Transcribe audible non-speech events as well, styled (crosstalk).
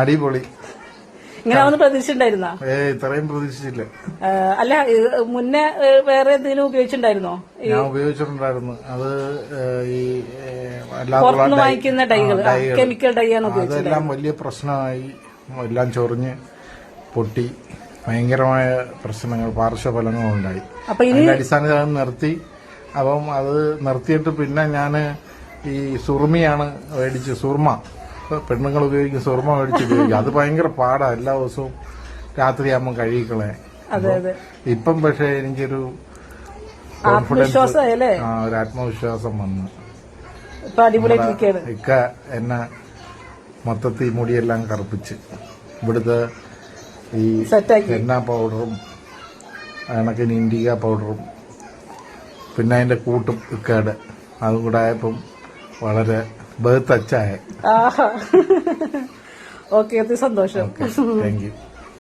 അടിപൊളി. ഇങ്ങനെ ഒന്ന് പ്രതീക്ഷിച്ചിട്ടുണ്ടായിരുന്നോ ഏ ഇത്രയും പ്രതീക്ഷിച്ചില്ല. അല്ല മുന്നേ വേറെ എന്തെങ്കിലും ഉപയോഗിച്ചിട്ടുണ്ടായിരുന്നോ? ഞാൻ ഉപയോഗിച്ചിട്ടുണ്ടായിരുന്നു. അത് ഈ പുറത്തുനിന്ന് വാങ്ങിക്കുന്ന ഡൈകൾ കെമിക്കൽ ഡൈ ആണ് അതെല്ലാം വലിയ പ്രശ്നമായി. എല്ലാം ചൊറിഞ്ഞ് പൊട്ടി. ഭയങ്കരമായ പ്രശ്നങ്ങൾ പാർശ്വഫലങ്ങളുണ്ടായി അതിന്റെ അടിസ്ഥാനത്തിൽ നിർത്തി. അപ്പം അത് നിർത്തിയിട്ട് പിന്നെ ഞാൻ ഈ സുർമിയാണ് മേടിച്ച് സുർമ. പെണ്ണുങ്ങൾ ഉപയോഗിക്കും സുർമ മേടിച്ച് ഉപയോഗിക്കും. അത് ഭയങ്കര പാടാ എല്ലാ ദിവസവും രാത്രിയാകുമ്പോൾ കഴിയിക്കളെ ഇപ്പം പക്ഷെ എനിക്കൊരു കോൺഫിഡൻസ് ആ ഒരു ആത്മവിശ്വാസം വന്ന്. ഇക്ക എന്നെ മൊത്തത്തിൽ മുടിയെല്ലാം കറുപ്പിച്ച്. ഇവിടുത്തെ ഈ എണ്ണ പൗഡറും കണക്കിന് ഇൻഡിക പൗഡറും പിന്നെ അതിന്റെ കൂട്ടും ഇക്കയുടെ. അതും കൂടെ ആയപ്പം വളരെ ബേത്തച്ചായ है (laughs) ഓക്കെ अति സന്തോഷം. Thank you